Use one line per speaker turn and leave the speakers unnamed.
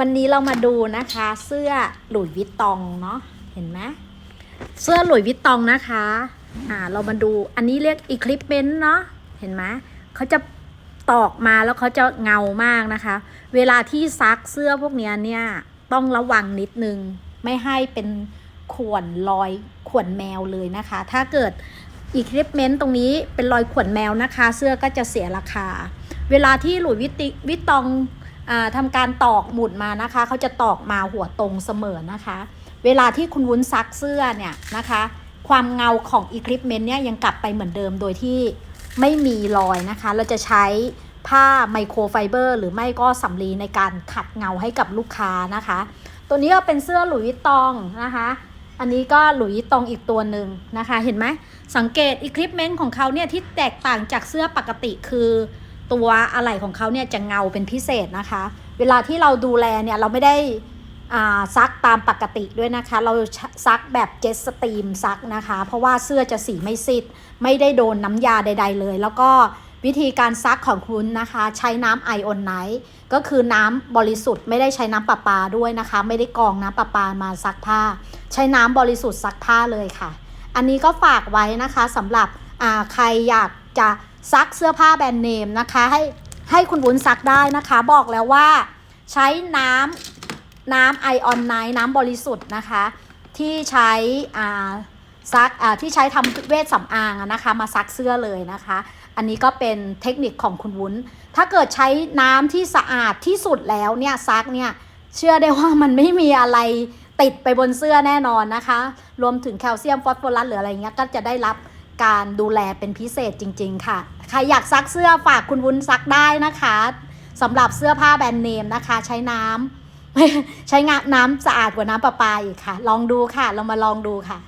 วันนี้เรามาดูนะคะเสื้อหลุยวิตตองเนาะเห็นไหมเสื้อหลุยวิตตองนะคะอ่าเรามาดูอันนี้เรียกอีคลิปเมนต์เนาะเห็นไหมเขาจะตอกมาแล้วเขาจะเงามากนะคะ เวลาที่ซักเสื้อพวกเนี้ยเนี่ยต้องระวังนิดนึง ไม่ให้เป็นข่วนรอยข่วนแมวเลยนะคะ ถ้าเกิดอีคลิปเมนต์ตรงนี้เป็นรอยข่วนแมวนะคะ เสื้อก็จะเสียราคา เวลาที่หลุยวิตติวิตตอง ทำการตอกหมุดมานะคะ เขาจะตอกมาหัวตรงเสมอนะคะ เวลาที่คุณวุ้นซักเสื้อเนี่ยนะคะ ความเงาของอีคลิปเมนต์เนี่ยยังกลับไปเหมือนเดิมโดยที่ไม่มีรอยนะคะ เราจะใช้ผ้าไมโครไฟเบอร์หรือไม่ก็สำลีในการขัดเงาให้กับลูกค้านะคะ ตัวนี้ก็เป็นเสื้อหลุยส์ตองนะคะ อันนี้ก็หลุยส์ตตองอีกตัวหนึ่งนะคะ เห็นไหมสังเกตอีคลิปเมนต์ของเขาเนี่ยที่แตกต่างจากเสื้อปกติคือ ตัวอะไหล่ของเขาเนี่ยจะเงาเป็นพิเศษนะคะ เวลาที่เราดูแลเนี่ยเราไม่ได้ซักตามปกติด้วยนะคะ เราซักแบบเจ็ตสตรีมซักนะคะ เพราะว่าเสื้อจะสีไม่ซิดไม่ได้โดนน้ำยาใด ๆ เลย แล้วก็วิธีการซักของคุณนะคะ ใช้น้ำไอออนไนท์ก็คือน้ำบริสุทธิ์ไม่ได้ใช้น้ำประปาด้วยนะคะ ไม่ได้กรองน้ำประปามาซักผ้า ใช้น้ำบริสุทธิ์ซักผ้าเลยค่ะ อันนี้ก็ฝากไว้นะคะสำหรับใครอยาก จะซักเสื้อผ้าแบรนด์เนมนะคะ ให้ให้คุณวุ้นซักได้นะคะ บอกแล้วว่าใช้น้ำน้ำไอออนไนน้ำบริสุทธิ์นะคะ ที่ใช้อ่าซักอ่าที่ใช้ทำเวชสำอางนะคะมาซักเสื้อเลยนะคะ อันนี้ก็เป็นเทคนิคของคุณวุ้น ถ้าเกิดใช้น้ำที่สะอาดที่สุดแล้วเนี่ยซักเนี่ยเชื่อได้ว่ามันไม่มีอะไรติดไปบนเสื้อแน่นอนนะคะ รวมถึงแคลเซียมฟอสฟอรัสหรืออะไรเงี้ยก็จะได้รับ การดูแลเป็นพิเศษจริง ๆ ค่ะ ใครอยากซักเสื้อฝากคุณวุ้นซักได้นะคะสำหรับเสื้อผ้าแบรนด์เนมนะคะ ใช้น้ำใช้งาน้ำสะอาดกว่าน้ำประปาอีกค่ะ ลองดูค่ะ เรามาลองดูค่ะ